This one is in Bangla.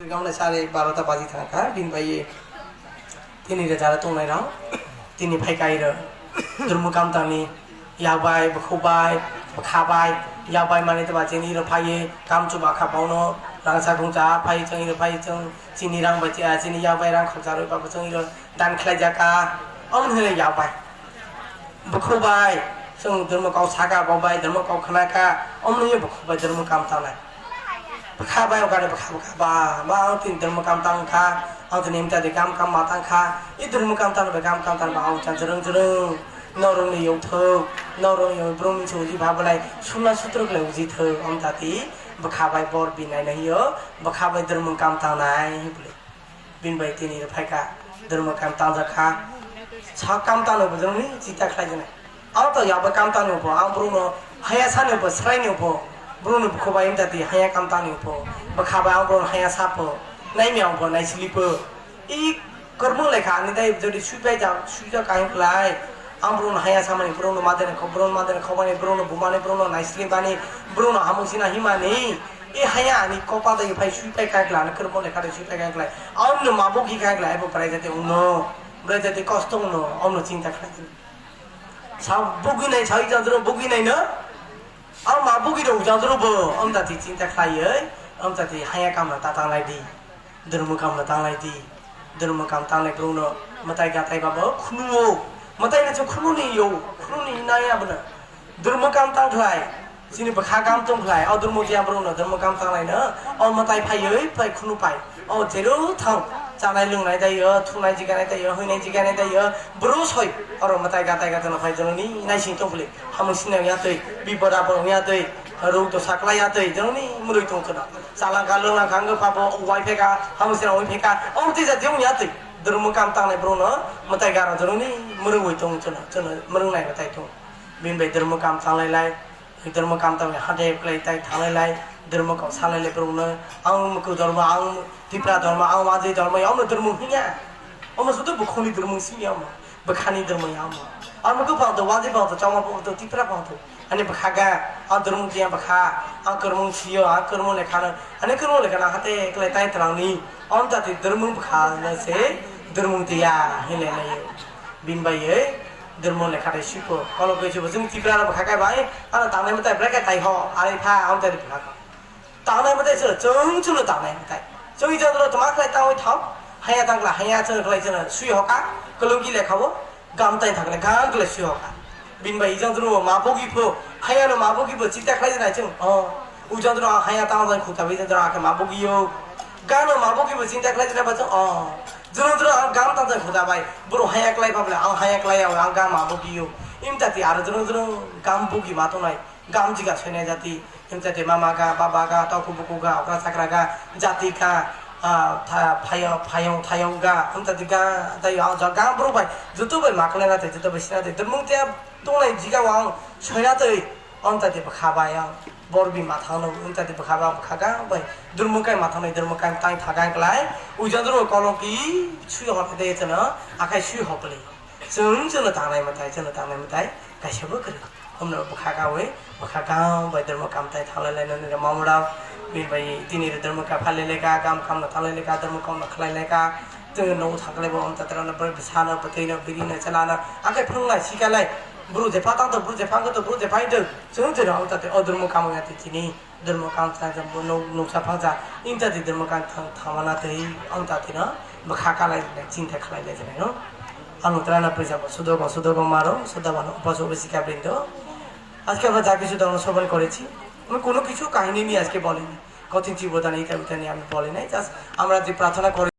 गाउँलाई साढे बाह्र बाजी थाहा दिन भाइ तिनीहरू जाँदा तौनाइराव तिनी फाइकाएर दुर्मुकाम तानि याबाय बखौबाय बखाबाय याबाय माने त बाचे नि फाइए काम चुबा खा पाउनो रांसा गुंजा फाइ चंग र फाइ चंग चिनी रां बचे आ चिनी याबाय रां खजा रो बाबा चंग र दान खलाइ जाका अन हेले याबाय बखौबाय जों धर्मकाव सागा बावबाय धर्मकाव खनाका अमन यो बखौबाय धर्मकाम तानाय pakaba yung kada pakaba ma tin dur mukam tang kha ang tinim ta de kam kam ma tang kha i dur mukam tang ba kam kam tang ba ang chan jrung jrung নরং ইউ থক নরং ইউ ব্রহ্ম চৌজি ভাবলাই সুনা সূত্রগুলো উজি থক অম তাতি বখাবাই বর বিনাই নাইও বখাবাই ধর্ম কাম তানাই বলে। বিনবাই তিনি ফাইকা ধর্ম কাম তা জাখা ছ কাম তানো বুঝলি চিতা খাই জানাই আও তো ইয়াবা কাম তানো আও ব্রহ্ম, হায়া সানো স্রাই নেব। bruno ko ba imta ti haya kam tani po ba kha ba bro haya sa po nai mi bro nai sli po i karmo le kha ni dai jodi su pe ja su ja kai plai আমরুন হায়া সামানি ব্রণ মাদের ব্রণ মাদের খবানি ব্রণ বুমানে ব্রণ নাইসলি বানি ব্রণ হামুসিনা হিমানি এ হায়া আনি কপা দেয় ভাই সুইপাই কাকলা আনি কর্ম লেখা দেয় সুইপাই কাকলা অন্য মাবো কি কাকলা এবার প্রায় যাতে উন্ন প্রায় যাতে কষ্ট উন্ন অন্য চিন্তা খাইছে সব বুগি নাই ছয় যন্ত্র বুগি নাই না आं मा बुगिदो उजाजरोबो आं दाति चिन्ता खलायै आं दाति हाया काम ता तांलाय दि धर्म काम तांलाय दि धर्म काम तांलाय ब्रौनो मताय गाताय बाबो खुनुओ मताय न खुनु नि यो खुनु नि नाय आबन धर्म काम तांख्लाय सिनि बखा काम तंख्लाय अ धर्म जिया ब्रौनो धर्म काम तांलाय न अ मताय फायै फाय खुनु फाय अ जेरो थां जानाय लोंनाय दायो थुनाय जिगानाय दायो हैनाय जिगानाय दायो ब्रो सय अर मताय गाताय गाताय फाय जननि नायसिं तंख्ले हामसिनाव यातै बिबदा बो यातै रौ तो साकला यातै जननि मुरै तंखना साला गालो ना खांगो पाबो वाइ फेका हामसिना वाइ फेका औति जा जेउ यातै धर्म काम तांनाय ब्रोनो मताय गारा जननि मुरै वइ तंग चना चना मुरै नाय गाताय तंग बिन बाय धर्म काम तांलायलाय धर्मकान्त हादेलाई थालैलाई धर्मको सालैले पुऱ्याउनु आउनुको धर्म आउनु तिप्रा धर्म आउँ आजै धर्म आउनु धर्म हिँड्या आउनु सुधु बुखाउने धर्म सिङ आउनु? बखानी धर्म आउनु? अर्मको पाउँदो वाजै पाउँदो चमा पाउँदो तिप्रा पाउँदो अनि बखागा धर्म त्यहाँ बखा अकर्म आ कर्म लेखान अनि कर्म लेखान हाते एक्लै ताइ तराउने अन्त धर्म बखा धर्म तिया हिँडेन बिम्बाई है dur kata syuko kalau ke syuko sing tibra na khakai bai ana tanai mutai breka tai ho ari tha am tai bha tanai mutai chu chung chu tanai mutai chung jo dro tama klai tang thau haya tang la haya chu klai chu sui ho ka kolung ki le khabo gam tai thak le gam klai sui ho ka bin bai jang dro ma bo gi pho haya no ma bo gi pho chita klai na chung oh u jang dro haya tang jang khuta bai jang dro ka ma bo gi yo গান মাবো কি চিন্তা খেলাইছে না বাচ্চা অ জনজর গান তাদের খোদা ভাই। বড় হাই একলাই পাবলে আল হাই একলাই আল গাম আবো গিয়েও ইমতাতি আর জনজর গাম বুকি মাতো নাই। গাম জিগা ছেনে জাতি। ইমতাতি মামা গা, বাবা গা তকু বুকু গা, ওরা সাকরা গা, জাতি গা ফায়ং ফায়ং, থায়ং গা, ইমতাতি গা তাই গাম বড় ভাই, যত ভাই মাকলে না তাই যত বেশি না তাই তোর মুখ দিয়া দোলাই জিগা ওয়াং ছেনা তৈ बखाबाय आं बरबि माथानो अन्ताति बखाबा बखागा बाय दुर्मुखाय माथानाय दुर्मुखाय ताय थागायलाय उजाद्रो कलंकि सुइ हटे दे चन आखाय सुइ हपले जों जोंनो दानाय मथाय जोंनो दानाय मथाय गासैबो गोरो हमनो बखागावे बखागाव बाय दुर्मुखाम ताय थालायलायनानै मावड़ा बिरबाय दिनै दुर्मुखा फालिलेका गाम खामनो थालायलेका दुर्मुखामनो खालायलेका जोङो न'आव थागलायबो हम तात्रानो सानो बथैनो बिरिनो चलानो आखाय फोरोंनाय सिखालाय brude patato, brude fangato, brude paito, sunutero autate o dharma kamayate chini, dharma kanta jambo no nuksa paja, intate dharma kanta thamanate antate চিন্তা bhakalai jina, chinta khalai jina, no? আনুত্রাণা প্রজাব সুদর্ব সুদর্ব মারো সুদাবান উপাস অভিষিকা বৃন্দ আজকে আমরা যা কিছু ধর্মশ্রবণ করেছি আমি কোনো কিছু কাহিনী নিয়ে আজকে বলিনি কঠিন চিবদান এই কবিতা নিয়ে আমি বলি নাই জাস্ট আমরা যে প্রার্থনা করে